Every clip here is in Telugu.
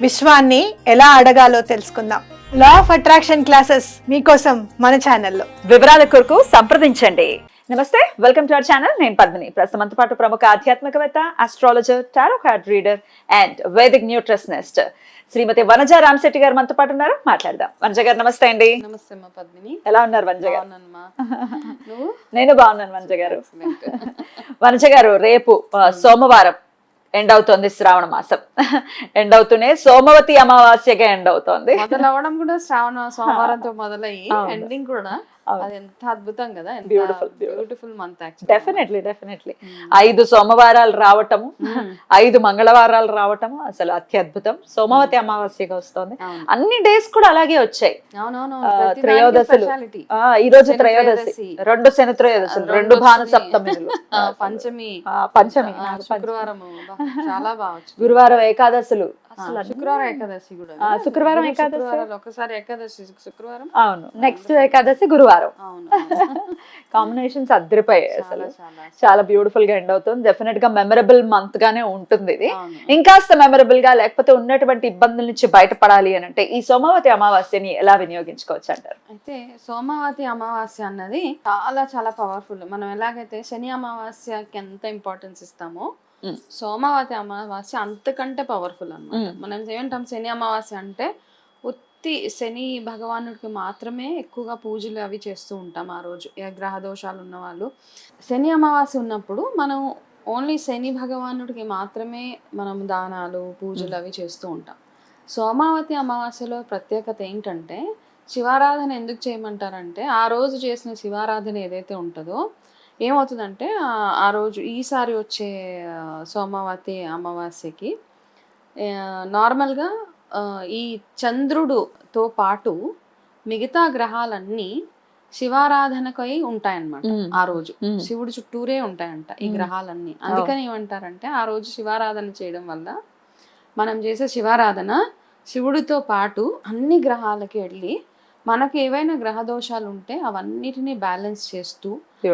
విశ్వాన్ని ఎలా అడగాలో తెలుసుకుందాం. లా ఆఫ్ అట్రాక్షన్ క్లాసెస్ మీకోసం మన ఛానల్లో. వివరాల కొరకు సంప్రదించండి. నమస్తే వెల్కమ్ టు అవర్ ఛానల్ నేను పద్మిని. ప్రస్తుతం మనతో పాటు ప్రముఖ ఆధ్యాత్మికవేత్త astrologer tarot card reader and vedic nutritionist Shrimati Vanaja Ramashetti garu మనతో పాటు ఉన్నారు. మాట్లాడదాం. వనజ గారు నమస్తే అండి. నమస్తే అమ్మా పద్మిని. ఎలా ఉన్నారు వనజ గారు? నేను బాగున్నాను వనజ గారు. వనజ గారు రేపు సోమవారం ఎండ్ అవుతోంది శ్రావణ మాసం ఎండ్ అవుతూనే సోమవతి అమావాస్యగా ఎండ్ అవుతోంది మొదలవడం కూడా శ్రావణ సోమవారంతో మొదలయ్యి. ఎండింగ్ కూడా. అది ఎంత అద్భుతం కదా beautiful. Beautiful month definitely definitely ఐదు సోమవారాలు రావటము ఐదు మంగళవారాలు రావటము అసలు అత్యద్భుతం. సోమవతి అమావాస్యగా వస్తోంది. అన్ని డేస్ కూడా అలాగే వచ్చాయి. త్రయోదశులు. ఈ రోజు త్రయోదశి. రెండు శని త్రయోదశులు రెండు భాను ఆ, పంచమి. పంచమి. శుక్రవారం చాలా బాగా. గురువారం ఏకాదశులు. అసలు శుక్రవారం ఏకాదశి కూడా శుక్రవారం ఏకాదశి. ఒకసారి ఏకాదశి శుక్రవారం? అవును నెక్స్ట్ ఏకాదశి గురువారం. కాంబినేషన్స్ అదిరిపోయాయి అసలు. చాలా బ్యూటిఫుల్గా ఎండ్ అవుతుంది. డెఫినెట్గా మెమరబుల్ మంత్ గానే ఉంటుంది ఇది. ఇంకాస్త మెమరబుల్గా లేకపోతే ఉన్నటువంటి ఇబ్బందుల నుంచి బయటపడాలి అని అంటే ఈ సోమవతి అమావాస్యని ఎలా వినియోగించుకోవచ్చు అంటారు? అయితే సోమవతి అమావాస్య అన్నది చాలా చాలా పవర్ఫుల్ మనం ఎలాగైతే శని అమావాస్యకి ఎంత ఇంపార్టెన్స్ ఇస్తామో. సోమవతి అమావాస్య అంతకంటే పవర్ఫుల్ అన్నమాట. Mm. మనం ఏమంటాం శని అమావాస్య అంటే ఉత్తి శని భగవానుడికి మాత్రమే ఎక్కువగా పూజలు అవి చేస్తూ ఉంటాం ఆ రోజు. గ్రహ దోషాలు ఉన్న వాళ్ళు. శని అమావాస్య ఉన్నప్పుడు మనం ఓన్లీ శని భగవానుడికి మాత్రమే మనం దానాలు పూజలు అవి చేస్తూ ఉంటాం. సోమావతి అమావాస్యలో ప్రత్యేకత ఏంటంటే శివారాధన ఎందుకు చేయమంటారంటే ఆ రోజు చేసిన శివారాధన ఏదైతే ఉంటుందో ఏమవుతుందంటే ఆ- రోజు ఈసారి వచ్చే సోమావతి అమావాస్యకి నార్మల్గా ఈ చంద్రుడుతో పాటు మిగతా గ్రహాలన్నీ శివారాధనకై ఉంటాయన్నమాట. ఆ రోజు శివుడి చుట్టూరే ఉంటాయంట ఈ. గ్రహాలన్నీ అందుకని ఏమంటారంటే ఆ రోజు శివారాధన చేయడం వల్ల మనం చేసే శివారాధన శివుడితో పాటు అన్ని గ్రహాలకి వెళ్ళి మనకు ఏవైనా గ్రహ దోషాలు ఉంటే అవన్నిటిని బ్యాలెన్స్ చేస్తూ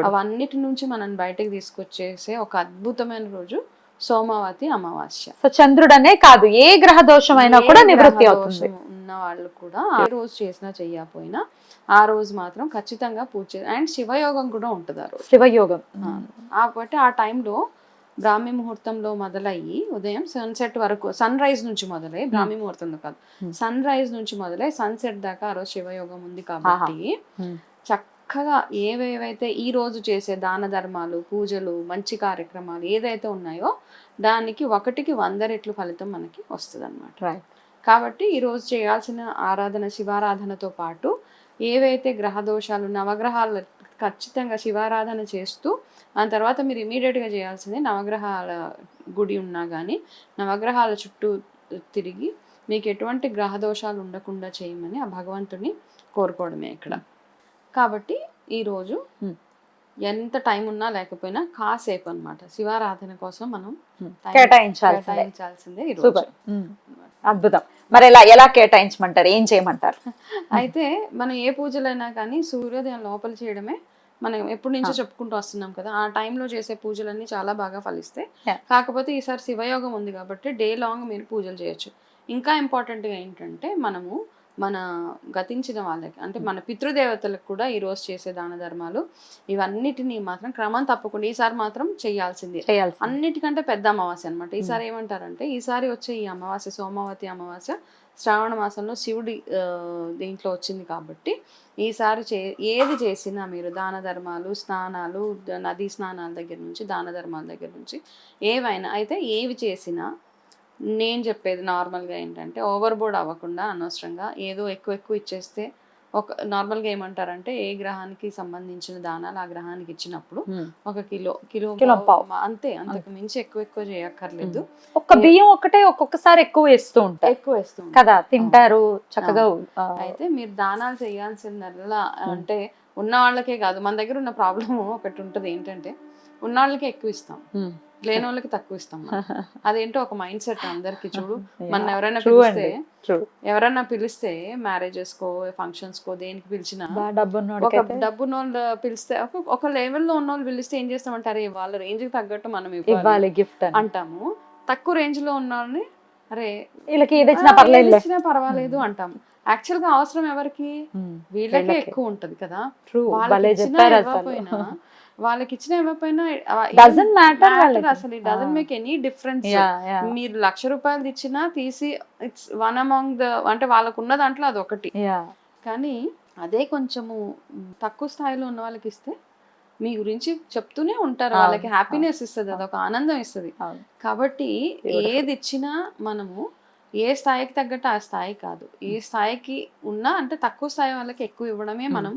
అవన్నిటి నుంచి మనం బయటకు తీసుకొచ్చేసే ఒక అద్భుతమైన రోజు సోమవతి అమావాస్య. సో చంద్రుడనే కాదు ఏ గ్రహ దోషమైనా కూడా నివృత్తి అవుతుంది. ఉన్న వాళ్ళు కూడా ఏ రోజు చేసినా చెయ్యకపోయినా ఆ రోజు మాత్రం ఖచ్చితంగా పూజ అండ్ శివయోగం కూడా ఉంటుంది ఆ రోజు. శివయోగం. కాబట్టి ఆ టైంలో బ్రాహ్మీ ముహూర్తంలో మొదలయ్యి ఉదయం సన్సెట్ వరకు సన్ రైజ్ నుంచి మొదలై బ్రాహ్మీ ముహూర్తంలో కాదు Hmm. సన్ రైజ్ నుంచి మొదలై సన్సెట్ దాకా ఆ రోజు శివయోగం ఉంది కాబట్టి Hmm. చక్కగా ఏవేవైతే ఈ రోజు చేసే దాన ధర్మాలు పూజలు మంచి కార్యక్రమాలు ఏదైతే ఉన్నాయో దానికి ఒకటికి వంద రెట్లు ఫలితం మనకి వస్తుంది Right. కాబట్టి ఈ రోజు చేయాల్సిన ఆరాధన శివారాధనతో పాటు ఏవైతే గ్రహ దోషాలు నవగ్రహాలు ఖచ్చితంగా శివారాధన చేస్తూ ఆ తర్వాత మీరు ఇమీడియట్గా చేయాల్సింది నవగ్రహాల గుడి ఉన్నా కానీ నవగ్రహాల చుట్టూ తిరిగి మీకు ఎటువంటి గ్రహ దోషాలు ఉండకుండా చేయమని ఆ భగవంతుని కోరుకోవడమే ఇక్కడ. కాబట్టి ఈరోజు. ఎంత టైం ఉన్నా లేకపోయినా కాసేపు అన్నమాట. శివారాధన కోసం మనం కేటాయించాల్సిందే. అద్భుతం. మరి ఎలా ఎలా కేటాయించమంటారు? ఏం చేయమంటారు? అయితే మనం ఏ పూజలైనా కానీ సూర్యోదయం లోపల చేయడమే మనం ఎప్పటి నుంచో చెప్పుకుంటూ వస్తున్నాం కదా ఆ టైంలో చేసే పూజలన్నీ చాలా బాగా ఫలిస్తాయి. కాకపోతే ఈసారి శివయోగం ఉంది కాబట్టి డే లాంగ్ మీరు పూజలు చేయొచ్చు. ఇంకా ఇంపార్టెంట్గా ఏంటంటే మనము మన గతించిన వాళ్ళకి అంటే మన పితృదేవతలకు కూడా ఈ రోజు చేసే దాన ధర్మాలు ఇవన్నిటిని మాత్రం క్రమం తప్పకుండా ఈసారి మాత్రం చేయాల్సిందే. చేయాల్సి అన్నిటికంటే పెద్ద అమావాస్య అనమాట ఈసారి ఏమంటారంటే ఈసారి వచ్చే ఈ అమావాస్య సోమవతి అమావాస్య శ్రావణ మాసంలో శివుడి దీంట్లో వచ్చింది కాబట్టి ఈసారి చే ఏది చేసినా మీరు దాన ధర్మాలు స్నానాలు నదీ స్నానాల దగ్గర నుంచి దాన ధర్మాల దగ్గర నుంచి ఏవైనా అయితే ఏవి చేసినా నేను చెప్పేది నార్మల్గా ఏంటంటే ఓవర్ బోర్డ్ అవ్వకుండా అనవసరంగా ఏదో ఎక్కువ ఎక్కువ ఇచ్చేస్తే ఒక నార్మల్గా ఏమంటారంటే ఏ గ్రహానికి సంబంధించిన దానాలు ఆ గ్రహానికి ఇచ్చినప్పుడు ఒక కిలో కిలో కిలో పావు, పావు. అంతే అంతకు మించి ఎక్కువ ఎక్కువ చేయక్కర్లేదు. ఒక్క బియ్యం ఒకటే ఒక్కొక్కసారి ఎక్కువ వేస్తూ ఉంటారు ఎక్కువ వేస్తుంది కదా తింటారు చక్కగా అయితే మీరు దానాలు చేయాల్సిందల్లా అంటే ఉన్న వాళ్ళకే కాదు. మన దగ్గర ఉన్న ప్రాబ్లం ఒకటి ఉంటుంది ఏంటంటే ఉన్న వాళ్ళకే ఎక్కువ ఇస్తాం. లేని వాళ్ళకి తక్కువ ఇస్తాం. అదేంటో ఒక మైండ్ సెట్ అందరికి చూడు. మన. ఎవరైనా పిలిస్తే. ఎవరైనా పిలిస్తే మ్యారేజెస్ కో ఫంక్షన్స్ కో దేనికి పిలిచినా డబ్బు ఒక ఉన్నోడికైతే డబ్బు వాళ్ళు పిలిస్తే ఒక- లెవెల్లో ఉన్న వాళ్ళు పిలిస్తే ఏం చేస్తామంటారు? వాళ్ళ రేంజ్కి తగ్గట్టు మనం ఇవ్వాలి. గిఫ్ట్ అంటాము. తక్కువ రేంజ్లో ఉన్న వాళ్ళని అరే వీళ్ళకి పర్వాలేదు అంటాం యాక్చువల్గా అవసరం ఎవరికి? వీళ్ళకే వీళ్ళకే. ఎక్కువ ఉంటది కదా. ట్రూ వాళ్ళకి ఇచ్చినా ఇవ్వకపోయినా matter వాళ్ళకి. అసలు డజన్. Make any difference. మీరు లక్ష రూపాయలు ఇచ్చినా తీసి ఇట్స్ వన్ అమాంగ్ ద అంటే వాళ్ళకు ఉన్న దాంట్లో అది ఒకటి. కానీ అదే కొంచెము తక్కువ స్థాయిలో ఉన్న వాళ్ళకి ఇస్తే మీ గురించి చెప్తూనే ఉంటారు వాళ్ళకి హ్యాపీనెస్ ఇస్తుంది అదొక ఆనందం ఇస్తుంది. కాబట్టి. ఏది ఇచ్చినా మనము ఏ స్థాయికి తగ్గట్టు ఆ స్థాయి కాదు ఏ స్థాయికి ఉన్నా అంటే తక్కువ స్థాయి వాళ్ళకి ఎక్కువ ఇవ్వడమే Hmm. మనం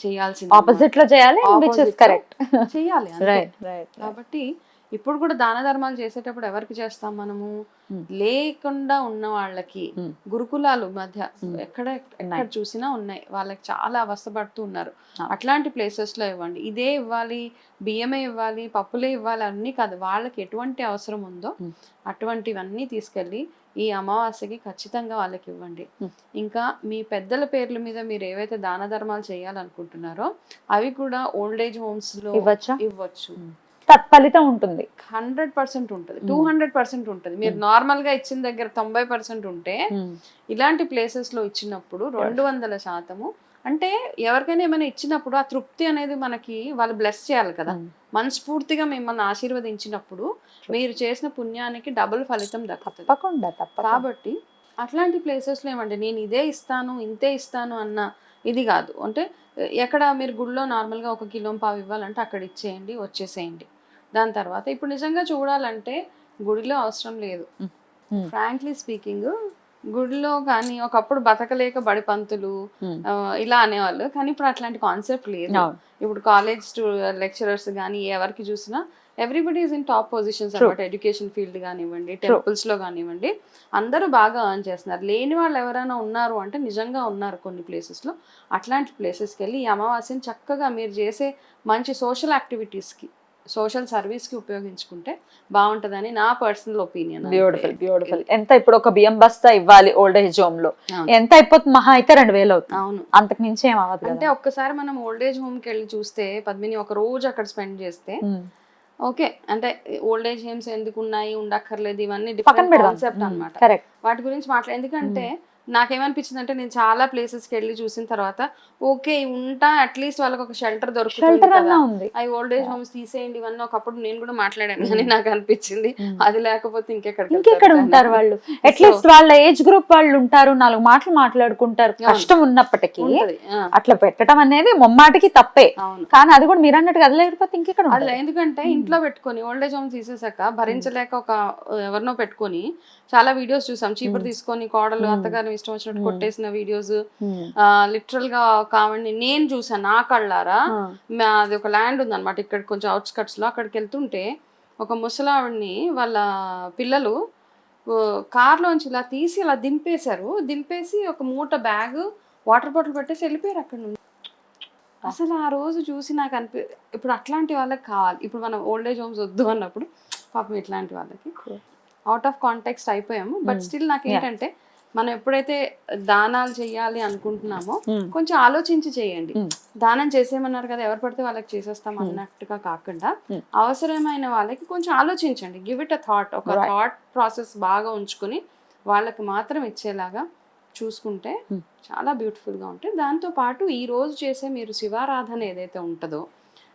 చేయాల్సింది ఆపోజిట్లో చేయాలి విచ్ ఇస్. కరెక్ట్ చేయాలి. రైట్ రైట్ కాబట్టి ఇప్పుడు కూడా దాన ధర్మాలు చేసేటప్పుడు ఎవరికి చేస్తాం మనము Hmm. లేకుండా ఉన్న వాళ్ళకి Hmm. గురుకులాలు మధ్య Hmm. ఎక్కడ ఎక్కడ. చూసినా ఉన్నాయి వాళ్ళకి చాలా అవస్థపడుతూ ఉన్నారు Ah. అట్లాంటి ప్లేసెస్లో ఇవ్వండి ఇదే ఇవ్వాలి బియ్యమే ఇవ్వాలి పప్పులే ఇవ్వాలి అన్నీ కాదు వాళ్ళకి ఎటువంటి అవసరం ఉందో. అటువంటివన్నీ తీసుకెళ్ళి ఈ అమావాస్యకి ఖచ్చితంగా వాళ్ళకి ఇవ్వండి. ఇంకా మీ పెద్దల పేర్ల మీద మీరు ఏవైతే దాన ధర్మాలు చేయాలనుకుంటున్నారో అవి కూడా ఓల్డ్ ఏజ్ హోమ్స్లో ఇవ్వచ్చా. తత్ఫలితం ఉంటుంది. హండ్రెడ్ పర్సెంట్ ఉంటుంది. టూ హండ్రెడ్ పర్సెంట్ ఉంటుంది. మీరు నార్మల్గా ఇచ్చిన దగ్గర తొంభై పర్సెంట్ ఉంటే ఇలాంటి ప్లేసెస్లో ఇచ్చినప్పుడు రెండు వందల శాతము అంటే ఎవరికైనా ఏమైనా ఇచ్చినప్పుడు ఆ తృప్తి అనేది మనకి వాళ్ళు బ్లెస్ చేయాలి కదా. మనస్ఫూర్తిగా మిమ్మల్ని ఆశీర్వదించినప్పుడు మీరు చేసిన పుణ్యానికి డబుల్ ఫలితం దక్కుతుంది. తప్పకుండా తప్పకుండా. కాబట్టి అట్లాంటి ప్లేసెస్లో ఏమంటే నేను ఇదే ఇస్తాను ఇంతే ఇస్తాను అన్న ఇది కాదు. అంటే ఎక్కడ మీరు గుడిలో నార్మల్గా ఒక కిలో పావు ఇవ్వాలంటే అక్కడ ఇచ్చేయండి వచ్చేసేయండి. దాని తర్వాత ఇప్పుడు నిజంగా చూడాలంటే గుడిలో అవసరం లేదు. ఫ్రాంక్లీ స్పీకింగ్ గుడిలో కానీ ఒకప్పుడు బతకలేక బడి పంతులు ఇలా అనేవాళ్ళు. కానీ ఇప్పుడు అట్లాంటి కాన్సెప్ట్ లేదు. ఇప్పుడు కాలేజ్ లెక్చరర్స్ కానీ ఎవరికి చూసినా everybody is in top positions. అనమాట ఎడ్యుకేషన్ ఫీల్డ్ కానివ్వండి టెంపుల్స్లో కానివ్వండి. అందరూ బాగా ఎర్న్ చేస్తున్నారు. లేని వాళ్ళు ఎవరైనా ఉన్నారు అంటే నిజంగా ఉన్నారు కొన్ని places లో. అట్లాంటి ప్లేసెస్కి వెళ్ళి ఈ అమావాస్యని చక్కగా మీరు చేసే మంచి సోషల్ యాక్టివిటీస్కి సోషల్ సర్వీస్కి ఉపయోగించుకుంటే బాగుంటుందని నా పర్సనల్ ఒపీనియన్ బ్యూటిఫుల్ బ్యూటిఫుల్ ఎంత ఇప్పుడు ఒక బియ్యం బస్తా ఇవ్వాలి ఓల్డ్ ఏజ్ హోమ్లో. ఎంత అయిపోతుంది? మహా అయితే రెండు వేలు అవుతుంది. అవును. అంతకు మించి ఏం అవ్వదు అంటే ఒక్కసారి మనం ఓల్డ్ ఏజ్ హోమ్కి వెళ్ళి చూస్తే పద్మిని ఒక రోజు అక్కడ స్పెండ్ చేస్తే. ఓకే అంటే ఓల్డ్ ఏజ్ హోమ్స్ ఎందుకు ఉన్నాయి ఉండక్కర్లేదు. ఇవన్నీ కాన్సెప్ట్ అన్నమాట. కరెక్ట్ వాటి గురించి మాట్లాడే ఎందుకంటే నాకేమనిపించింది అంటే నేను చాలా ప్లేసెస్కి వెళ్ళి చూసిన తర్వాత ఓకే ఉంటా అట్లీస్ట్ వాళ్ళకి ఒక షెల్టర్ దొరుకుతుంది అవి ఓల్డ్ ఏజ్ హోమ్స్ తీసేయండి ఇవన్నీ ఒకప్పుడు నేను కూడా మాట్లాడాను కానీ నాకు అనిపించింది Hmm. అది లేకపోతే ఇంకెక్కడ ఇంకెక్కడ ఉంటారు వాళ్ళు? అట్లీస్ట్ వాళ్ళ ఏజ్ గ్రూప్ వాళ్ళు ఉంటారు నాలుగు మాటలు మాట్లాడుకుంటారు. కష్టం ఉన్నప్పటికీ అట్లా పెట్టడం అనేది మొమ్మాటికి తప్పే. కానీ అది కూడా మీరు అన్నట్టుగా అది లేకపోతే ఇంకెక్కడ అది? ఎందుకంటే ఇంట్లో పెట్టుకొని ఓల్డ్ ఏజ్ హోమ్ తీసేసాక భరించలేక ఒక ఎవరినో పెట్టుకొని చాలా వీడియోస్ చూసాం. చీపురు. తీసుకొని కోడలు Hmm. ఇష్టం వచ్చినట్టు Hmm. కొట్టేసిన వీడియోస్. లిటరల్గా కావండి నేను చూసాను నా కళ్ళారా. మా- అది ఒక ల్యాండ్ ఉందన్నమాట ఇక్కడ కొంచెం అవుట్స్కట్స్లో అక్కడికి వెళ్తుంటే ఒక ముసలావిడ్ని వాళ్ళ పిల్లలు కార్లోంచి ఇలా తీసి ఇలా దింపేశారు దింపేసి ఒక మూట బ్యాగ్ వాటర్ బాటిల్ పెట్టేసి వెళ్ళిపోయారు అక్కడ నుండి అసలు ఆ రోజు చూసి నాకు అనిపి ఇప్పుడు అట్లాంటి వాళ్ళకి కావాలి ఇప్పుడు మనం ఓల్డ్ ఏజ్ హోమ్స్ వద్దు అన్నప్పుడు పాపం ఇట్లాంటి వాళ్ళకి. అవుట్ ఆఫ్ కాంటెక్స్ట్ అయిపోయాము బట్ Hmm. స్టిల్ నాకు ఏంటంటే మనం ఎప్పుడైతే దానాలు చేయాలి అనుకుంటున్నామో ఉమ్. కొంచెం ఆలోచించి చేయండి Hmm. దానం చేసేయమన్నారు కదా ఎవరు పడితే వాళ్ళకి చేసేస్తాం Hmm. అన్నట్టుగా కాకుండా Hmm. అవసరమైన వాళ్ళకి కొంచెం ఆలోచించండి గివ్ ఇట్ అ థాట్ ఒక. థాట్ ప్రాసెస్ బాగా ఉంచుకుని వాళ్ళకి మాత్రం ఇచ్చేలాగా చూసుకుంటే Hmm. చాలా beautiful గా ఉంటాయి దాంతో పాటు ఈ రోజు చేసే మీరు శివారాధన ఏదైతే ఉంటుందో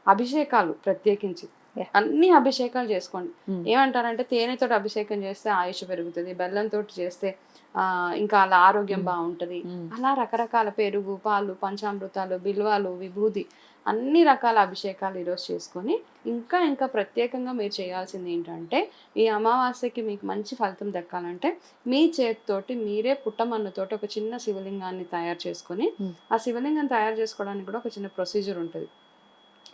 అభిషేకాలు ప్రత్యేకించి. అన్ని అభిషేకాలు చేసుకోండి Hmm. ఏమంటారంటే తేనెతో అభిషేకం చేస్తే ఆయుష్ పెరుగుతుంది బెల్లంతో చేస్తే ఆ ఇంకా అలా ఆరోగ్యం Hmm. బాగుంటది ఉమ్. అలా రకరకాల పెరుగు పాలు పంచామృతాలు బిల్వాలు విభూది అన్ని రకాల అభిషేకాలు ఈరోజు చేసుకొని ఇంకా ఇంకా ప్రత్యేకంగా మీరు చేయాల్సింది ఏంటంటే ఈ అమావాస్యకి మీకు మంచి ఫలితం దక్కాలంటే మీ చేతితోటి మీరే పుట్టమన్నుతోటి ఒక చిన్న శివలింగాన్ని తయారు చేసుకొని Hmm. ఆ శివలింగం తయారు చేసుకోవడానికి కూడా ఒక చిన్న ప్రొసీజర్ ఉంటుంది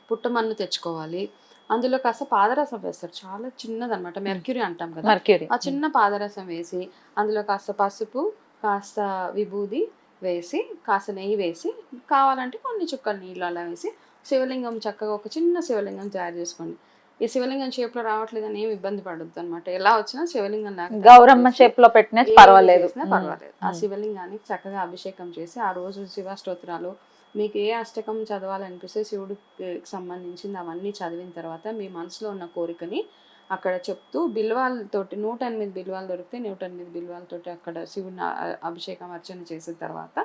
పుట్టమన్ను తెచ్చుకోవాలి అందులో కాస్త పాదరసం వేస్తారు. చాలా చిన్నదన్నమాట. మెర్క్యూరీ అంటాం కదా. మర్క్యూరీ. ఆ చిన్న పాదరసం వేసి అందులో కాస్త పసుపు కాస్త విభూది వేసి కాస్త నెయ్యి వేసి కావాలంటే కొన్ని చుక్కలు నీళ్ళు అలా వేసి శివలింగం చక్కగా ఒక చిన్న శివలింగం తయారు చేసుకోండి. ఈ శివలింగం షేప్లో రావట్లేదని ఏమి ఇబ్బంది పడద్దు అనమాట ఎలా వచ్చినా శివలింగం లాగా గౌరమ్మ షేప్లో పెట్టినా పర్వాలేదు. పర్వాలేదు. ఆ శివలింగానికి చక్కగా అభిషేకం చేసి ఆ రోజు శివ స్తోత్రాలు మీకు ఏ అష్టకం చదవాలనిపిస్తే శివుడికి సంబంధించింది అవన్నీ చదివిన తర్వాత మీ మనసులో ఉన్న కోరికని అక్కడ చెప్తూ బిల్వాలతోటి నూట ఎనిమిది బిల్వాలు దొరికితే నూట ఎనిమిది బిల్వాలతోటి అక్కడ శివుని అభిషేకం అర్చన చేసిన తర్వాత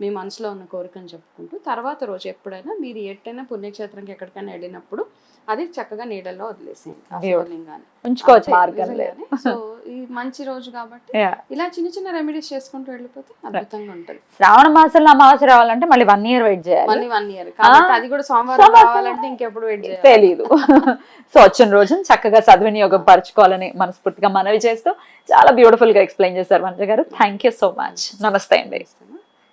మీ మనసులో ఉన్న కోరికను చెప్పుకుంటూ తర్వాత రోజు ఎప్పుడైనా మీరు ఎట్టైనా పుణ్యక్షేత్రంకి ఎక్కడికైనా వెళ్ళినప్పుడు అది చక్కగా నీళ్ళల్లో వదిలేసేయండి. శివలింగాన్ని. సో మంచి రోజు కాబట్టి. ఇలా చిన్న చిన్న రెమెడీస్ చేసుకుంటూ వెళ్ళిపోతే అద్భుతంగా ఉంటుంది. శ్రావణ మాసంలో అమావాస్య రావాలంటే మళ్ళీ వన్ ఇయర్ వెయిట్ చేయాలి. మళ్ళీ వన్ ఇయర్ కాబట్టి అది కూడా సోమవారం. రావాలంటే ఇంకెప్పుడు వెయిట్ చేయాలి. తెలీదు. సో వచ్చిన రోజున చక్కగా సద్వినియోగం పరచుకోవాలని మనస్ఫూర్తిగా మనవి చేస్తూ చాలా బ్యూటిఫుల్గా ఎక్స్ప్లెయిన్ చేశారు వంజ గారు. థ్యాంక్ యూ సో మచ్ నమస్తే అండి.